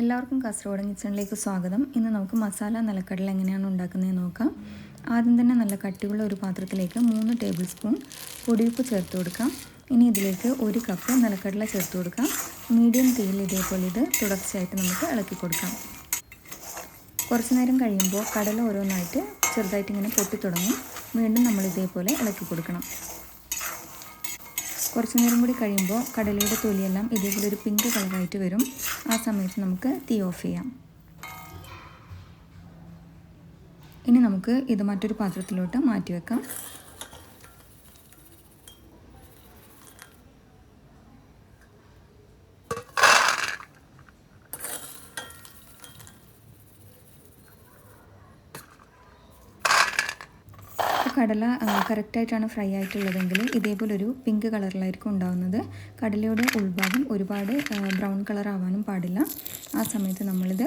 എല്ലാവർക്കും കാസർഗോഡൻ കിച്ചണിലേക്ക് സ്വാഗതം. ഇന്ന് നമുക്ക് മസാല നിലക്കടല എങ്ങനെയാണ് ഉണ്ടാക്കുന്നത് നോക്കാം. ആദ്യം തന്നെ നല്ല കട്ടിയുള്ള ഒരു പാത്രത്തിലേക്ക് മൂന്ന് ടേബിൾ സ്പൂൺ പൊടിയുപ്പ് ചേർത്ത് കൊടുക്കാം. ഇനി ഇതിലേക്ക് ഒരു കപ്പ് നിലക്കടല ചേർത്ത് കൊടുക്കാം. മീഡിയം തീയിൽ ഇതേപോലെ ഇത് തുടർച്ചയായിട്ട് നമുക്ക് ഇളക്കി കൊടുക്കാം. കുറച്ച് നേരം കഴിയുമ്പോൾ കടല ഓരോന്നായിട്ട് ചെറുതായിട്ട് ഇങ്ങനെ പൊട്ടി തുടങ്ങും വീണ്ടും നമ്മൾ ഇതേപോലെ ഇളക്കി കൊടുക്കണം. കുറച്ച് നേരം കൂടി കഴിയുമ്പോൾ കടലയുടെ തൊലിയെല്ലാം ഇതേപോലെ ഒരു പിങ്ക് കളറായിട്ട് വരും. ആ സമയത്ത് നമുക്ക് തീ ഓഫ് ചെയ്യാം. ഇനി നമുക്ക് ഇത് മറ്റൊരു പാത്രത്തിലോട്ട് മാറ്റി വെക്കാം. കടല കറക്റ്റായിട്ടാണ് ഫ്രൈ ആയിട്ടുള്ളതെങ്കിൽ ഇതേപോലെ ഒരു പിങ്ക് കളറിലായിരിക്കും ഉണ്ടാകുന്നത് കടലയുടെ ഉൾഭാഗം ഒരുപാട് ബ്രൗൺ കളർ ആവാനും പാടില്ല. ആ സമയത്ത് നമ്മളിത്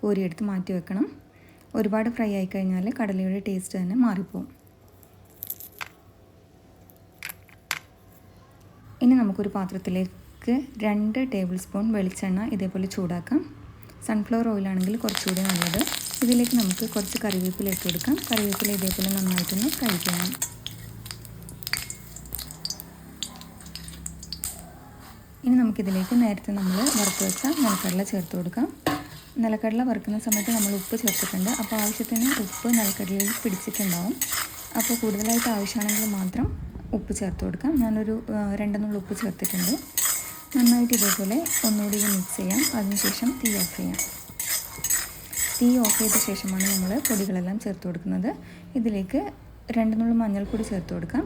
കോരിയെടുത്ത് മാറ്റി വെക്കണം. ഒരുപാട് ഫ്രൈ ആയി കഴിഞ്ഞാൽ കടലയുടെ ടേസ്റ്റ് തന്നെ മാറിപ്പോവും. ഇനി നമുക്കൊരു പാത്രത്തിലേക്ക് രണ്ട് ടേബിൾ സ്പൂൺ വെളിച്ചെണ്ണ ഇതേപോലെ ചൂടാക്കാം. സൺഫ്ലവർ ഓയിലാണെങ്കിൽ കുറച്ചുകൂടി നല്ലത്. ഇതിലേക്ക് നമുക്ക് കുറച്ച് കറിവേപ്പില ഇട്ട് കൊടുക്കാം കറിവേപ്പില ഇതേപോലെ നന്നായിട്ടൊന്ന് കഴിക്കണം. ഇനി നമുക്കിതിലേക്ക് നേരത്തെ നമ്മൾ വറുത്ത് വെച്ച നിലക്കടല ചേർത്ത് കൊടുക്കാം. നിലക്കടല വറുക്കുന്ന സമയത്ത് നമ്മൾ ഉപ്പ് ചേർത്തിട്ടുണ്ട്. അപ്പോൾ ആവശ്യത്തിന് ഉപ്പ് നിലക്കടലയിൽ പിടിച്ചിട്ടുണ്ടാവും. അപ്പോൾ കൂടുതലായിട്ട് ആവശ്യമാണെങ്കിൽ മാത്രം ഉപ്പ് ചേർത്ത് കൊടുക്കാം. ഞാനൊരു രണ്ടെന്നുള്ള ഉപ്പ് ചേർത്തിട്ടുണ്ട്. നന്നായിട്ട് ഇതേപോലെ ഒന്നുകൂടി മിക്സ് ചെയ്യാം. അതിനുശേഷം തീ ഓഫ് ചെയ്യാം. തീ ഓഫ് ചെയ്ത ശേഷമാണ് നമ്മൾ പൊടികളെല്ലാം ചേർത്ത് കൊടുക്കുന്നത്. ഇതിലേക്ക് രണ്ട് നുള്ളു മഞ്ഞൾപ്പൊടി ചേർത്ത് കൊടുക്കാം.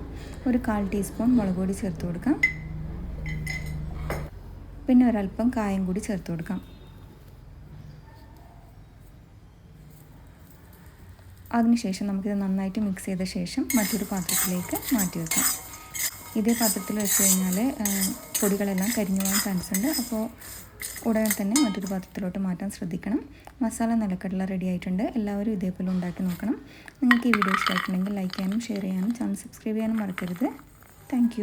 ഒരു കാൽ ടീസ്പൂൺ മുളക് പൊടി ചേർത്ത് കൊടുക്കാം. പിന്നെ ഒരല്പം കായം കൂടി ചേർത്ത് കൊടുക്കാം. അതിനുശേഷം നമുക്കിത് നന്നായിട്ട് മിക്സ് ചെയ്ത ശേഷം മറ്റൊരു പാത്രത്തിലേക്ക് മാറ്റി വെക്കാം. ഇതേ പാത്രത്തിൽ വെച്ച് കഴിഞ്ഞാൽ പൊടികളെല്ലാം കരിഞ്ഞു പോകാൻ ചാൻസ് ഉണ്ട്. അപ്പോൾ ഉടനെ തന്നെ മറ്റൊരു പാത്രത്തിലോട്ട് മാറ്റാൻ ശ്രദ്ധിക്കണം. മസാല നിലക്കടല റെഡി ആയിട്ടുണ്ട്. എല്ലാവരും ഇതേപോലെ ഉണ്ടാക്കി നോക്കണം. നിങ്ങൾക്ക് ഈ വീഡിയോ ഇഷ്ടമായിട്ടുണ്ടെങ്കിൽ ലൈക്ക് ചെയ്യാനും ഷെയർ ചെയ്യാനും ചാനൽ സബ്സ്ക്രൈബ് ചെയ്യാനും മറക്കരുത്. താങ്ക്